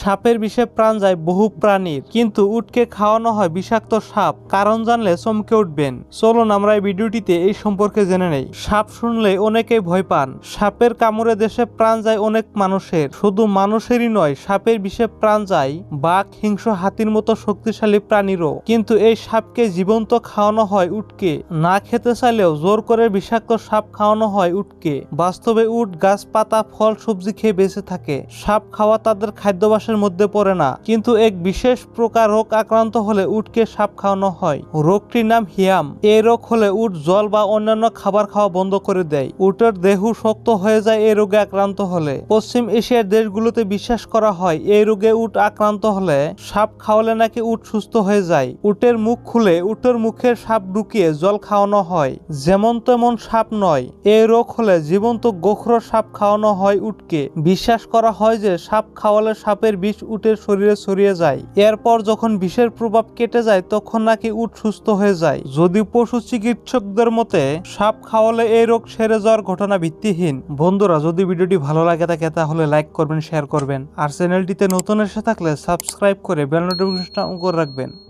সাপের বিষে প্রাণ যায় বহু প্রাণীর। কিন্তু উটকে খাওয়ানো হয় বিষাক্ত সাপ। কারণ জানলে চমকে উঠবেন। চলুন আমরা এই ভিডিওটিতে এই সম্পর্কে জেনে নেই। সাপ শুনলে অনেকেই ভয় পান। সাপের কামড়ে দেশে প্রাণ যায় অনেক মানুষের। শুধু মানুষেরই নয়, সাপের বিষে প্রাণ যায় বাঘ হিংস হাতির মতো শক্তিশালী প্রাণীরও। কিন্তু এই সাপকে জীবন্ত খাওয়ানো হয় উটকে। না খেতে চাইলেও জোর করে বিষাক্ত সাপ খাওয়ানো হয় উটকে। বাস্তবে উট, গাছ, পাতা, ফল, সবজি খেয়ে বেঁচে থাকে। সাপ খাওয়া তাদের খাদ্যাভ্যাসের মধ্যে পড়ে না। কিন্তু এক বিশেষ প্রকার রোগ আক্রান্ত হলে উটকে সাপ খাওয়ানো হয়। রোগটির নাম হিয়াম। এই রোগ হলে উট জল বা অন্যান্য খাবার খাওয়া বন্ধ করে দেয়। উটের দেহ শক্ত হয়ে যায় এই রোগে আক্রান্ত হলে। পশ্চিম এশিয়ার দেশগুলোতে বিশ্বাস করা হয় এই রোগে উট আক্রান্ত হলে সাপ খাওয়ালে নাকি উট সুস্থ হয়ে যায়। উটের মুখ খুলে উটের মুখে সাপ ঢুকিয়ে জল খাওয়ানো হয়। যেমন তেমন সাপ নয়। এই রোগ হলে জীবন্ত গোখরো সাপ খাওয়ানো হয় উটকে। বিশ্বাস করা হয় যে সাপ খাওয়ালে সাপের বিষ উটের শরীরে ছড়িয়ে যায়। এরপর যখন বিষের প্রভাব কেটে যায়, তখন নাকি উট সুস্থ হয়ে যায়। যদি পশু চিকিৎসকদের মতে, সাপ খাওয়ালে এই রোগ সেরে যাওয়ার ঘটনা ভিত্তিহীন। বন্ধুরা, যদি ভিডিওটি ভালো লাগে থাকে, তাহলে লাইক করবেন, শেয়ার করবেন। আর চ্যানেলটিতে নতুন এসে থাকলে সাবস্ক্রাইব করে বেল নোটিফিকেশন অন করে রাখবেন।